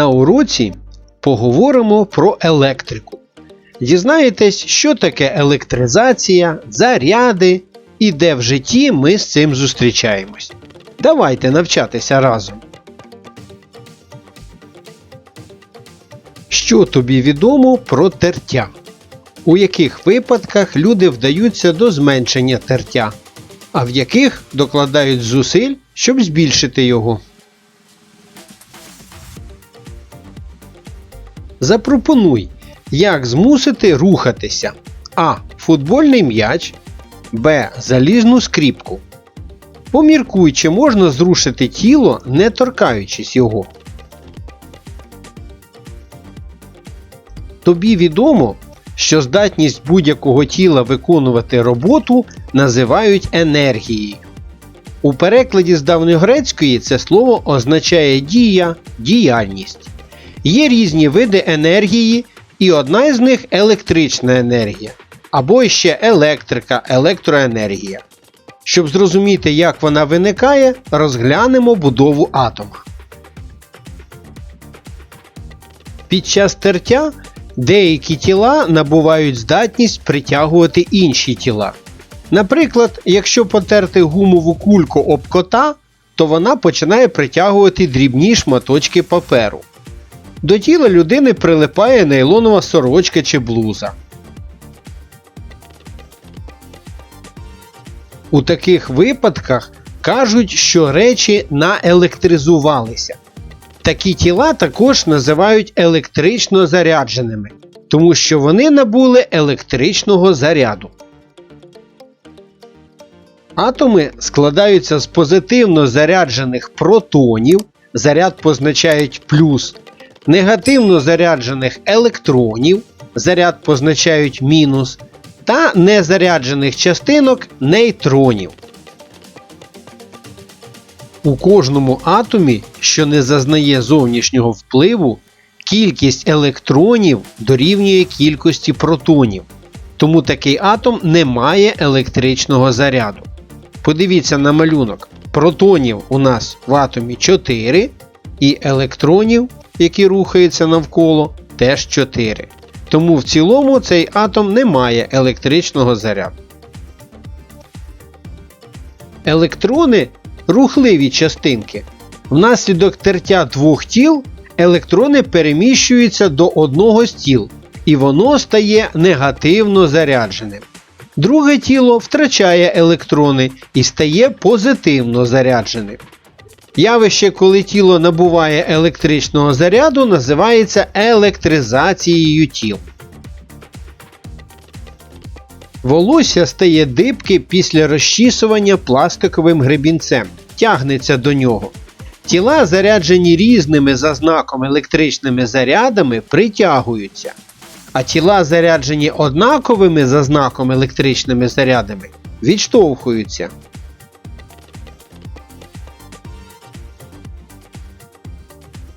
На уроці поговоримо про електрику. Дізнаєтесь, що таке електризація, заряди і де в житті ми з цим зустрічаємось. Давайте навчатися разом. Що тобі відомо про тертя? У яких випадках люди вдаються до зменшення тертя, а в яких докладають зусиль, щоб збільшити його? Запропонуй, як змусити рухатися А. Футбольний м'яч, Б. Залізну скріпку. Поміркуй, чи можна зрушити тіло, не торкаючись його. Тобі відомо, що здатність будь-якого тіла виконувати роботу називають енергією. У перекладі з давньогрецької це слово означає дія, діяльність. Є різні види енергії, і одна із них електрична енергія, або ще електрика, електроенергія. Щоб зрозуміти, як вона виникає, розглянемо будову атома. Під час тертя деякі тіла набувають здатність притягувати інші тіла. Наприклад, якщо потерти гумову кульку об кота, то вона починає притягувати дрібні шматочки паперу. До тіла людини прилипає нейлонова сорочка чи блуза. У таких випадках кажуть, що речі наелектризувалися. Такі тіла також називають електрично зарядженими, тому що вони набули електричного заряду. Атоми складаються з позитивно заряджених протонів, заряд позначають плюс, негативно заряджених електронів, заряд позначають мінус, та незаряджених частинок нейтронів. У кожному атомі, що не зазнає зовнішнього впливу, кількість електронів дорівнює кількості протонів. Тому такий атом не має електричного заряду. Подивіться на малюнок. Протонів у нас в атомі 4, і електронів, які рухаються навколо, теж 4. Тому в цілому цей атом не має електричного заряду. Електрони рухливі частинки. Внаслідок тертя двох тіл електрони переміщуються до одного з тіл, і воно стає негативно зарядженим. Друге тіло втрачає електрони і стає позитивно зарядженим. Явище, коли тіло набуває електричного заряду, називається електризацією тіл. Волосся стає дибки після розчісування пластиковим гребінцем, тягнеться до нього. Тіла, заряджені різними за знаком електричними зарядами, притягуються, а тіла, заряджені однаковими за знаком електричними зарядами, відштовхуються.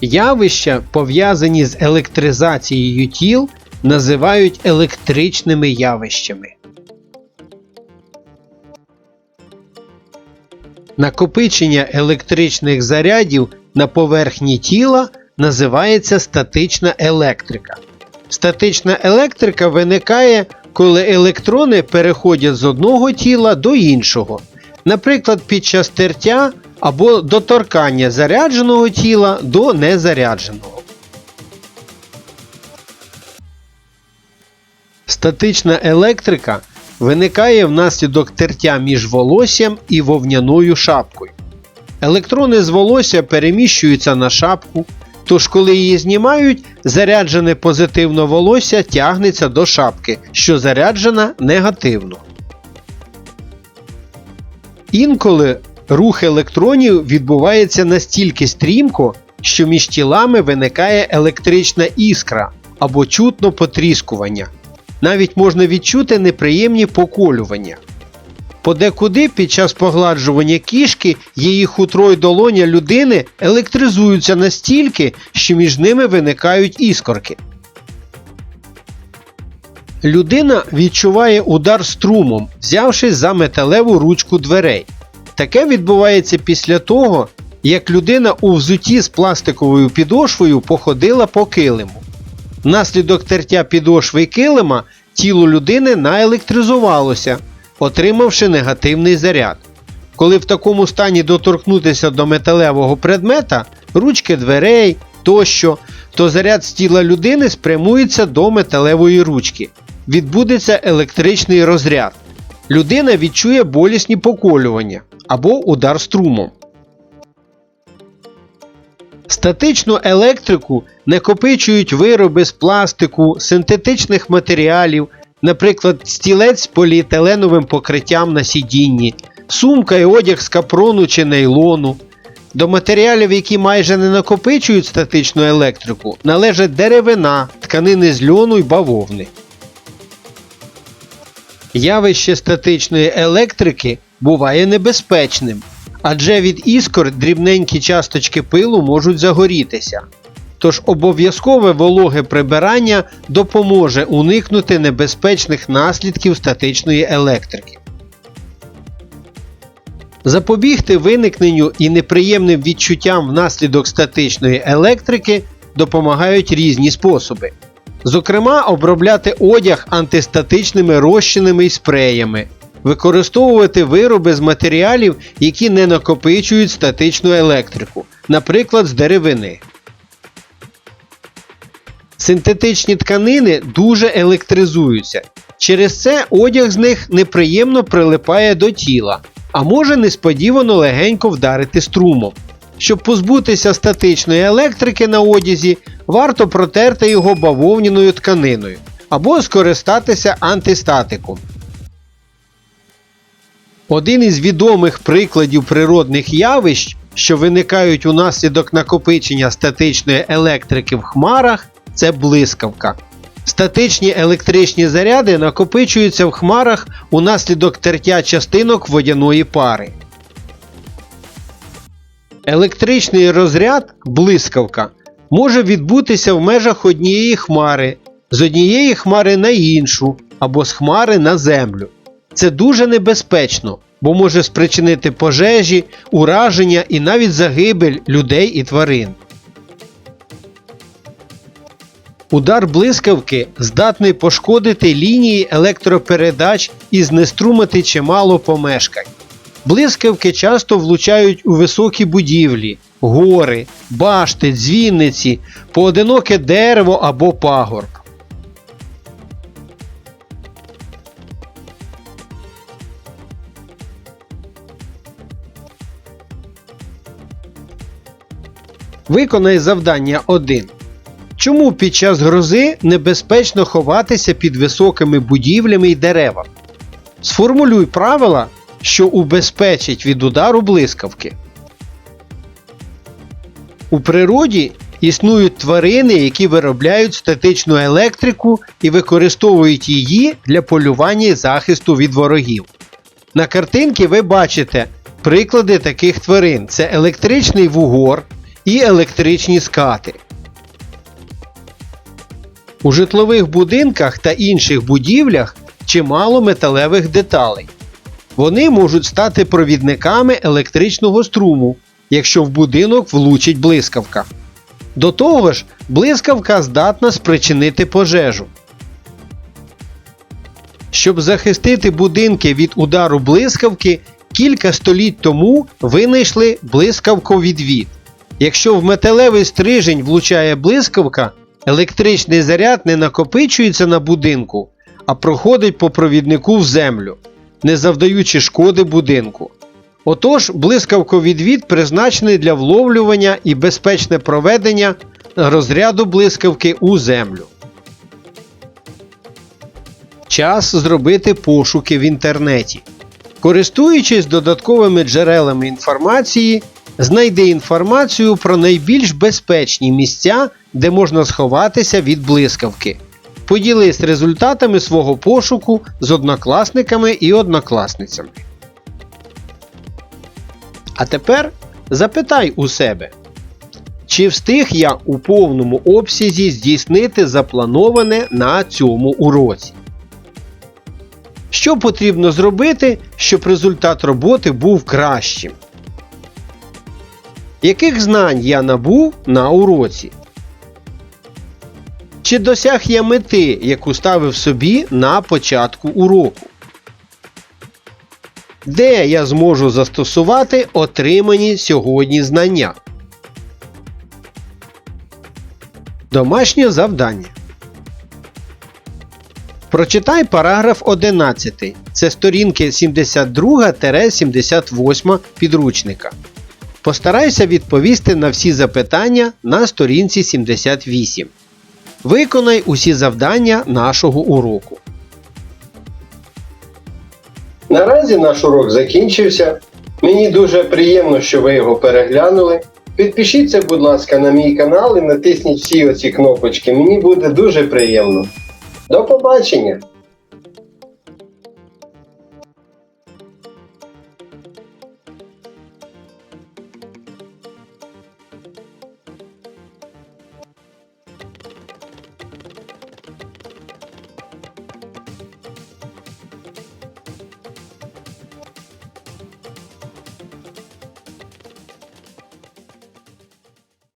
Явища, пов'язані з електризацією тіл, називають електричними явищами. Накопичення електричних зарядів на поверхні тіла називається статична електрика. Статична електрика виникає, коли електрони переходять з одного тіла до іншого, наприклад, під час тертя або доторкання зарядженого тіла до незарядженого. Статична електрика виникає внаслідок тертя між волоссям і вовняною шапкою. Електрони з волосся переміщуються на шапку, тож коли її знімають, заряджене позитивно волосся тягнеться до шапки, що заряджена негативно. Інколи рух електронів відбувається настільки стрімко, що між тілами виникає електрична іскра або чутно потріскування. Навіть можна відчути неприємні поколювання. Подекуди під час погладжування кішки її хутро й долоня людини електризуються настільки, що між ними виникають іскорки. Людина відчуває удар струмом, взявшись за металеву ручку дверей. Таке відбувається після того, як людина у взуті з пластиковою підошвою походила по килиму. Внаслідок тертя підошви килима тіло людини наелектризувалося, отримавши негативний заряд. Коли в такому стані доторкнутися до металевого предмета, ручки дверей тощо, то заряд з тіла людини спрямується до металевої ручки. Відбудеться електричний розряд. Людина відчує болісні поколювання або удар струмом. Статичну електрику накопичують вироби з пластику, синтетичних матеріалів, наприклад, стілець з поліетиленовим покриттям на сидінні, сумка і одяг з капрону чи нейлону. До матеріалів, які майже не накопичують статичну електрику, належать деревина, тканини з льону й бавовни. Явище статичної електрики буває небезпечним, адже від іскор дрібненькі часточки пилу можуть загорітися. Тож обов'язкове вологе прибирання допоможе уникнути небезпечних наслідків статичної електрики. Запобігти виникненню і неприємним відчуттям внаслідок статичної електрики допомагають різні способи. Зокрема, обробляти одяг антистатичними розчинами і спреями, використовувати вироби з матеріалів, які не накопичують статичну електрику, наприклад, з деревини. Синтетичні тканини дуже електризуються. Через це одяг з них неприємно прилипає до тіла, а може несподівано легенько вдарити струмом. Щоб позбутися статичної електрики на одязі, варто протерти його бавовняною тканиною або скористатися антистатиком. Один із відомих прикладів природних явищ, що виникають унаслідок накопичення статичної електрики в хмарах, це блискавка. Статичні електричні заряди накопичуються в хмарах унаслідок тертя частинок водяної пари. Електричний розряд блискавка може відбутися в межах однієї хмари, з однієї хмари на іншу або з хмари на землю. Це дуже небезпечно, бо може спричинити пожежі, ураження і навіть загибель людей і тварин. Удар блискавки здатний пошкодити лінії електропередач і знеструмити чимало помешкань. Блискавки часто влучають у високі будівлі, гори, башти, дзвінниці, поодиноке дерево або пагорб. Виконай завдання 1. Чому під час грози небезпечно ховатися під високими будівлями й деревами? Сформулюй правила, що убезпечить від удару блискавки. У природі існують тварини, які виробляють статичну електрику і використовують її для полювання і захисту від ворогів. На картинці ви бачите приклади таких тварин: це електричний вугор і електричні скати. У житлових будинках та інших будівлях чимало металевих деталей. Вони можуть стати провідниками електричного струму, якщо в будинок влучить блискавка. До того ж, блискавка здатна спричинити пожежу. Щоб захистити будинки від удару блискавки, кілька століть тому винайшли блискавковідвід. Якщо в металевий стрижень влучає блискавка, електричний заряд не накопичується на будинку, а проходить по провіднику в землю, не завдаючи шкоди будинку. Отож, блискавковідвід призначений для вловлювання і безпечне проведення розряду блискавки у землю. Час зробити пошуки в інтернеті. Користуючись додатковими джерелами інформації, знайди інформацію про найбільш безпечні місця, де можна сховатися від блискавки. Поділись результатами свого пошуку з однокласниками і однокласницями. А тепер запитай у себе, чи встиг я у повному обсязі здійснити заплановане на цьому уроці? Що потрібно зробити, щоб результат роботи був кращим? Яких знань я набув на уроці? Чи досяг я мети, яку ставив собі на початку уроку? Де я зможу застосувати отримані сьогодні знання? Домашнє завдання. Прочитай параграф 11. Це сторінки 72-78 підручника. Постарайся відповісти на всі запитання на сторінці 78. Виконай усі завдання нашого уроку. Наразі наш урок закінчився. Мені дуже приємно, що ви його переглянули. Підпишіться, будь ласка, на мій канал і натисніть всі оці кнопочки. Мені буде дуже приємно. До побачення!